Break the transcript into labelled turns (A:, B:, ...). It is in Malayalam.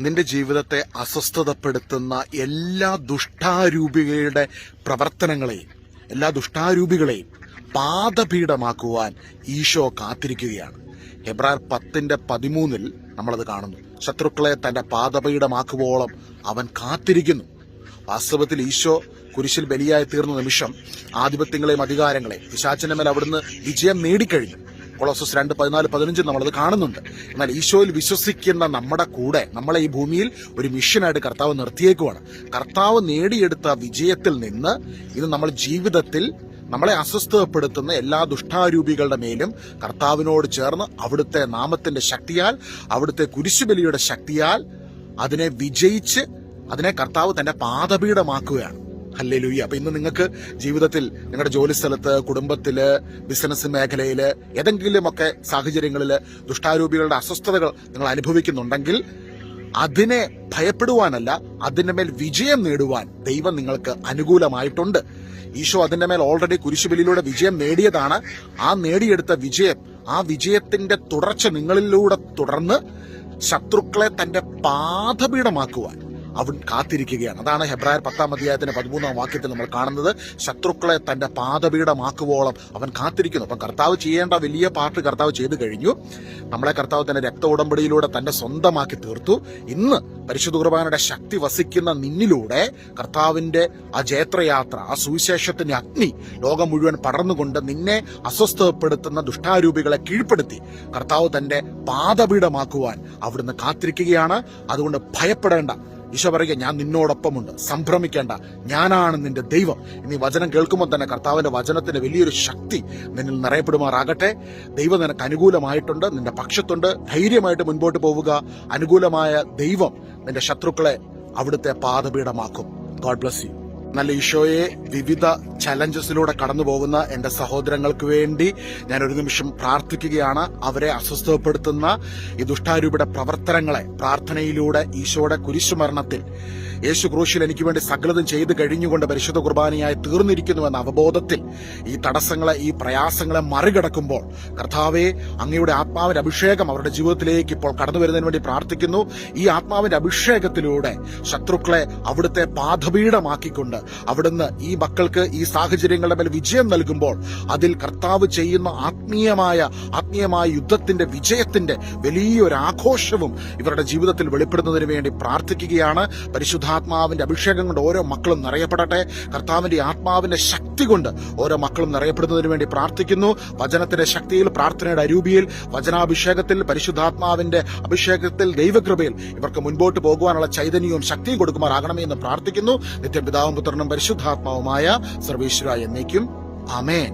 A: നിന്റെ ജീവിതത്തെ അസ്വസ്ഥതപ്പെടുത്തുന്ന എല്ലാ ദുഷ്ടാരൂപികളുടെ പ്രവർത്തനങ്ങളെയും എല്ലാ ദുഷ്ടാരൂപികളെയും പാദപീഠമാക്കുവാൻ ഈശോ കാത്തിരിക്കുകയാണ്. ഹെബ്രാർ പത്തിന്റെ പതിമൂന്നിൽ നമ്മളത് കാണുന്നു. ശത്രുക്കളെ തന്റെ പാദപീഠമാക്കുവോളം അവൻ കാത്തിരിക്കുന്നു. വാസ്തവത്തിൽ ഈശോ കുരിശിൽ ബലിയായി തീർന്ന നിമിഷം ആധിപത്യങ്ങളെയും അധികാരങ്ങളെയും പിശാചിന്റെ മേൽ അവിടുന്ന് വിജയം നേടിക്കഴിഞ്ഞു. കൊളോസസ് രണ്ട് പതിനാല് പതിനഞ്ചും നമ്മളത് കാണുന്നുണ്ട്. എന്നാൽ ഈശോയിൽ വിശ്വസിക്കുന്ന നമ്മുടെ കൂടെ നമ്മളെ ഈ ഭൂമിയിൽ ഒരു മിഷനായിട്ട് കർത്താവ് നിർത്തിയേക്കുവാണ്. കർത്താവ് നേടിയെടുത്ത വിജയത്തിൽ നിന്ന് ഇത് നമ്മൾ ജീവിതത്തിൽ നമ്മളെ അസ്വസ്ഥപ്പെടുത്തുന്ന എല്ലാ ദുഷ്ടാരൂപികളുടെ മേലും കർത്താവിനോട് ചേർന്ന് അവിടുത്തെ നാമത്തിന്റെ ശക്തിയാൽ അവിടുത്തെ കുരിശുബലിയുടെ ശക്തിയാൽ അതിനെ വിജയിച്ച് അതിനെ കർത്താവ് തന്റെ പാദപീഠമാക്കുകയാണ്. അല്ലേ ലുയ്യ അപ്പൊ ഇന്ന് നിങ്ങൾക്ക് ജീവിതത്തിൽ നിങ്ങളുടെ ജോലി സ്ഥലത്ത് കുടുംബത്തിൽ ബിസിനസ് മേഖലയിൽ ഏതെങ്കിലുമൊക്കെ സാഹചര്യങ്ങളിൽ ദുഷ്ടാരൂപികളുടെ അസ്വസ്ഥതകൾ നിങ്ങൾ അനുഭവിക്കുന്നുണ്ടെങ്കിൽ അതിനെ ഭയപ്പെടുവാനല്ല അതിന്റെ മേൽ വിജയം നേടുവാൻ ദൈവം നിങ്ങൾക്ക് അനുകൂലമായിട്ടുണ്ട്. ഈശോ അതിന്റെ മേൽ ഓൾറെഡി കുരിശുബലിയിലൂടെ വിജയം നേടിയതാണ്. ആ നേടിയെടുത്ത വിജയം ആ വിജയത്തിന്റെ തുടർച്ച നിങ്ങളിലൂടെ തുടർന്ന് ശത്രുക്കളെ തന്റെ പാദപീഠമാക്കുവാൻ അവൻ കാത്തിരിക്കുകയാണ്. അതാണ് ഹെബ്രായർ പത്താം അധ്യായത്തിന്റെ പതിമൂന്നാം വാക്യത്തിൽ നമ്മൾ കാണുന്നത്. ശത്രുക്കളെ തന്റെ പാതപീഠമാക്കുവോളം അവൻ കാത്തിരിക്കുന്നു. അപ്പം കർത്താവ് ചെയ്യേണ്ട വലിയ പാർട്ട് കർത്താവ് ചെയ്തു കഴിഞ്ഞു. നമ്മളെ കർത്താവ് തന്നെ രക്ത ഉടമ്പടിയിലൂടെ തന്റെ സ്വന്തമാക്കി തീർത്തു. ഇന്ന് പരിശുദ്ധ കുർബാനയുടെ ശക്തി വസിക്കുന്ന നിന്നിലൂടെ കർത്താവിന്റെ ആ ജേത്രയാത്ര ആ സുവിശേഷത്തിന്റെ അഗ്നി ലോകം മുഴുവൻ പടർന്നുകൊണ്ട് നിന്നെ അസ്വസ്ഥപ്പെടുത്തുന്ന ദുഷ്ടാരൂപികളെ കീഴ്പ്പെടുത്തി കർത്താവ് തന്റെ പാതപീഠമാക്കുവാൻ അവിടുന്ന് കാത്തിരിക്കുകയാണ്. അതുകൊണ്ട് ഭയപ്പെടേണ്ട. ഈശോ പറയുക ഞാൻ നിന്നോടൊപ്പമുണ്ട്. സംഭ്രമിക്കേണ്ട. ഞാനാണ് നിന്റെ ദൈവം. ഇനി വചനം കേൾക്കുമ്പോൾ തന്നെ കർത്താവിന്റെ വചനത്തിന്റെ വലിയൊരു ശക്തി നിന്നിൽ നിറയപ്പെടുമാറാകട്ടെ. ദൈവം നിനക്ക് അനുകൂലമായിട്ടുണ്ട് നിന്റെ പക്ഷത്തുണ്ട്. ധൈര്യമായിട്ട് മുൻപോട്ട് പോവുക. അനുകൂലമായ ദൈവം നിന്റെ ശത്രുക്കളെ അവിടുത്തെ പാതപീഠമാക്കും ഗോഡ് ബ്ലസ് യു നല്ല ഈശോയെ വിവിധ ചലഞ്ചസിലൂടെ കടന്നു പോകുന്ന എന്റെ സഹോദരങ്ങൾക്ക് വേണ്ടി ഞാൻ ഒരു നിമിഷം പ്രാർത്ഥിക്കുകയാണ്. അവരെ അസ്വസ്ഥപ്പെടുത്തുന്ന ഈ ദുഷ്ടാരൂപിയുടെ പ്രവർത്തനങ്ങളെ പ്രാർത്ഥനയിലൂടെ ഈശോയുടെ കുരിശുമരണത്തിൽ യേശു ക്രൂശിൽ എനിക്ക് വേണ്ടി സകലതും ചെയ്തു കഴിഞ്ഞുകൊണ്ട് പരിശുദ്ധ കുർബാനയായി തീർന്നിരിക്കുന്നുവെന്ന അവബോധത്തിൽ ഈ തടസ്സങ്ങളെ ഈ പ്രയാസങ്ങളെ മറികടക്കുമ്പോൾ കർത്താവെ അങ്ങയുടെ ആത്മാവിന്റെ അഭിഷേകം അവരുടെ ജീവിതത്തിലേക്ക് ഇപ്പോൾ കടന്നു വരുന്നതിന് വേണ്ടി പ്രാർത്ഥിക്കുന്നു. ഈ ആത്മാവിന്റെ അഭിഷേകത്തിലൂടെ ശത്രുക്കളെ അവിടുത്തെ പാദപീഠമാക്കിക്കൊണ്ട് അവിടുന്ന് ഈ മക്കൾക്ക് ഈ സാഹചര്യങ്ങളുടെ മേൽ വിജയം നൽകുമ്പോൾ അതിൽ കർത്താവ് ചെയ്യുന്ന ആത്മീയമായ ആത്മീയമായ യുദ്ധത്തിന്റെ വിജയത്തിന്റെ വലിയൊരു ആഘോഷവും ഇവരുടെ ജീവിതത്തിൽ വെളിപ്പെടുന്നതിന് വേണ്ടി പ്രാർത്ഥിക്കുകയാണ്. പരിശുദ്ധാത്മാവിന്റെ അഭിഷേകം കൊണ്ട് ഓരോ മക്കളും നിറയപ്പെടട്ടെ. കർത്താവിന്റെ ആത്മാവിന്റെ ശക്തി കൊണ്ട് ഓരോ മക്കളും നിറയപ്പെടുന്നതിന് വേണ്ടി പ്രാർത്ഥിക്കുന്നു. വചനത്തിന്റെ ശക്തിയിൽ പ്രാർത്ഥനയുടെ അരൂപിയിൽ വചനാഭിഷേകത്തിൽ പരിശുദ്ധാത്മാവിന്റെ അഭിഷേകത്തിൽ ദൈവകൃപയിൽ ഇവർക്ക് മുൻപോട്ട് പോകുവാനുള്ള ചൈതന്യവും ശക്തിയും കൊടുക്കുമാറാകണമേ എന്ന് പ്രാർത്ഥിക്കുന്നു. നിത്യപിതാവും പുത്രനും പരിശുദ്ധാത്മാവുമായ സർവീശ്വര എന്നേക്കും അമേൻ